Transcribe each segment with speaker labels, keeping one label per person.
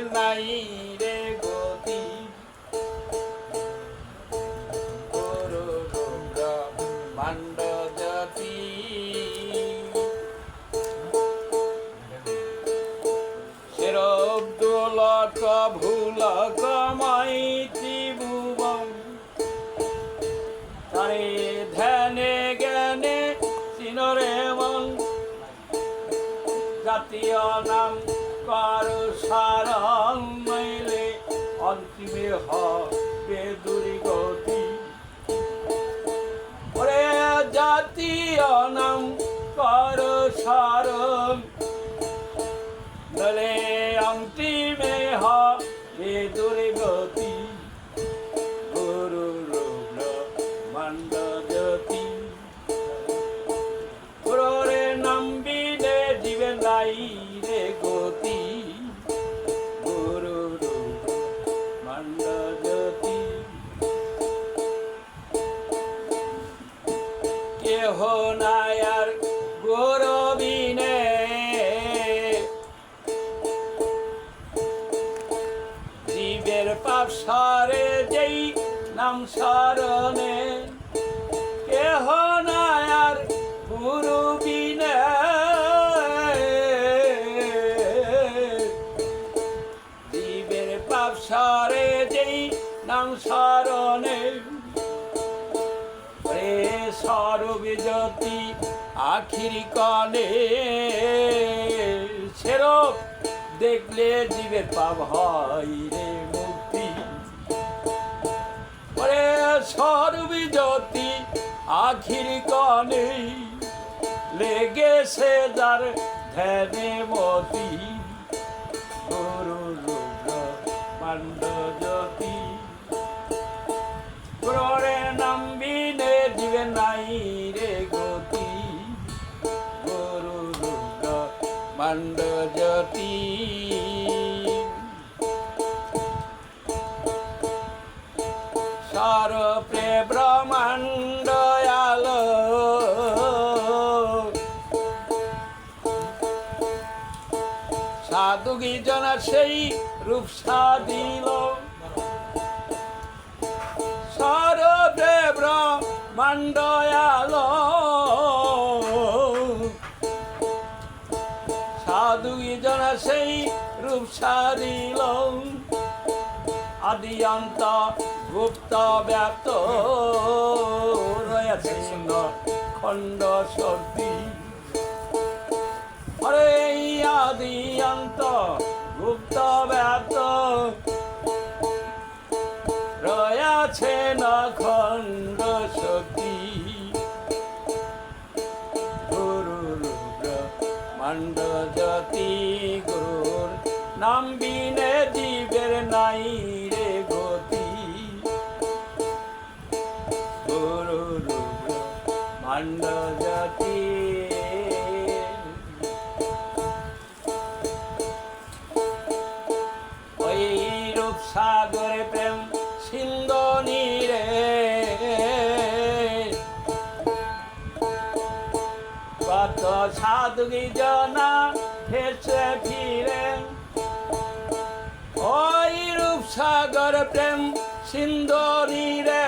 Speaker 1: নাই রে গতি। গুরু জাতি। সেরব ভুলক মাইতি ভুবন তারে ধ্যানে জ্ঞানে চিনরে মন। জাতীয় নাম কারও সারং মাইলে অন্তিমে হবে দুর্গতি? ওরে জাতীয় নাম কারও সারং নাই গৌরবিনে জীবের পাপ সারে যেই নাম সারণে কেহ বিনে জীবের পাপ সারে যেই নাম সারণে রে স্বরূপ জ্যোতি আখিরি কালে। সেরপ দেখলে জীবের পাপ হয় রে মুক্তি। ওরে স্বরূপ জ্যোতি আখিরি কালে লেগেছে যার ধ্যানে মতি। গুরু রুদ্র পাণ্ড পাণ্ড জ্যোতি ব্রহ্মাণ্ড আলো সাধু জনা সেই রূপ সাদিল সরবে ব্রহ্মাণ্ডয়াল সাধু জনা সেই রূপ সাদিল আদি অন্ত গুপ্ত ব্যাপ্ত রয়েছে খণ্ড শক্তি হরে আদি অন্ত গুপ্ত ব্যাপ্ত রয়াছে না খণ্ড শক্তি গুরু রুদ্র মণ্ড নাম বিনে জীবের নাই রে গতি। মণ্ড জ্যোতি ওই রূপ সাগরে প্রেম সিন্ধনি রে। কত সাধুকি জনা হেসে ফিরে। ওই রূপ সাগর প্রেম সিন্ধনি রে।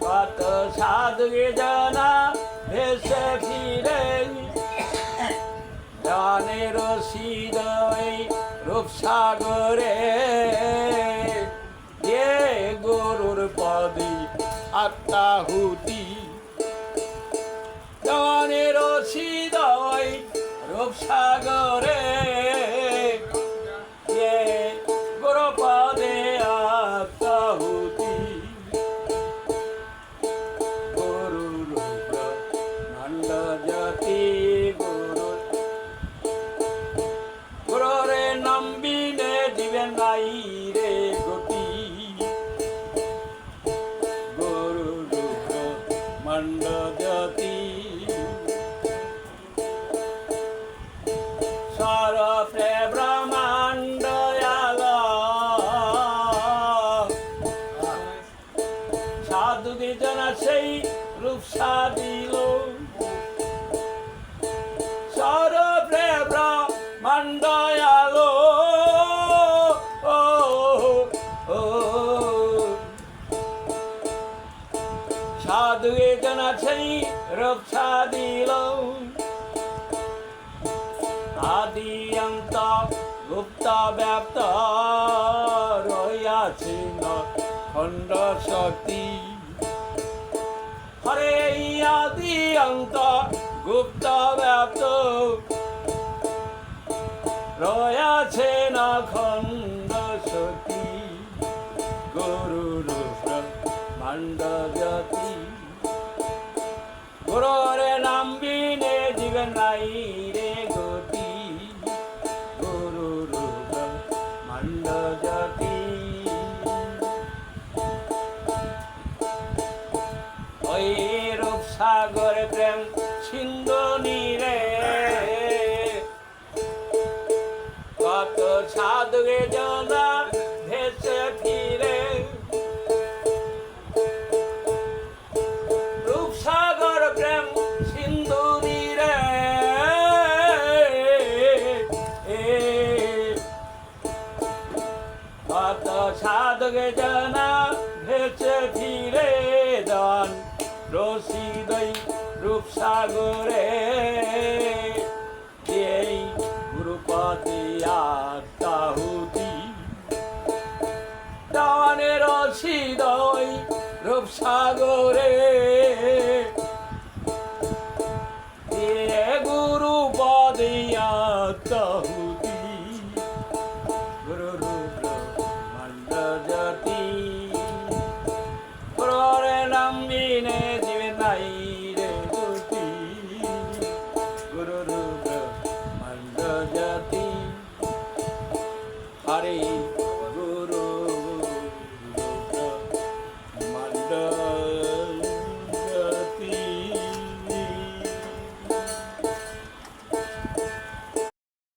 Speaker 1: কত সাধুকি জনা ভেসে ফিরে। জানের হৃদয় রূপসাগরে। এ গরুর পদে আত্মাহুতি জানের হৃদয় রূপসাগরে। এ গরু পদে আত্মাহুতি। গুরু রুদ্র মন্ড জাতি গুরু গুরুরে নাম্বিনে দিবে নাই। সরভে ব্রহ্মাণ্ডয়ালো সাধু একজন আছেন রক্ষা দিল। আদি অন্ত গুপ্ত ব্যাপ্ত রইয়াছেন খণ্ড শক্তি। হরে আদি অন্ত গুপ্ত ব্যাপ্ত রয়াছে না খণ্ড শক্তি গুরু রূপ মণ্ড গুরুরে নাম বিনে জীবন নাই রে গতি। গুরু রূপ মণ্ড ওই রূপ সাগর প্রেম সাধুকে জানা ভেসে ফিরে। রূপসাগর প্রেম সিন্ধু নীরে। কত সাধকে জানা ভেসে ফিরে দান রসিদই রূপসাগরে। এই গুরুপতি আত্মাহুতি দানের রসিদই রূপসাগরে গুরু পদিয়াত্মাহুতি গুরু রূপ মন্ড জাতি গুরুরে নামিনে জীবে নাই রে গতি গুরু রূপ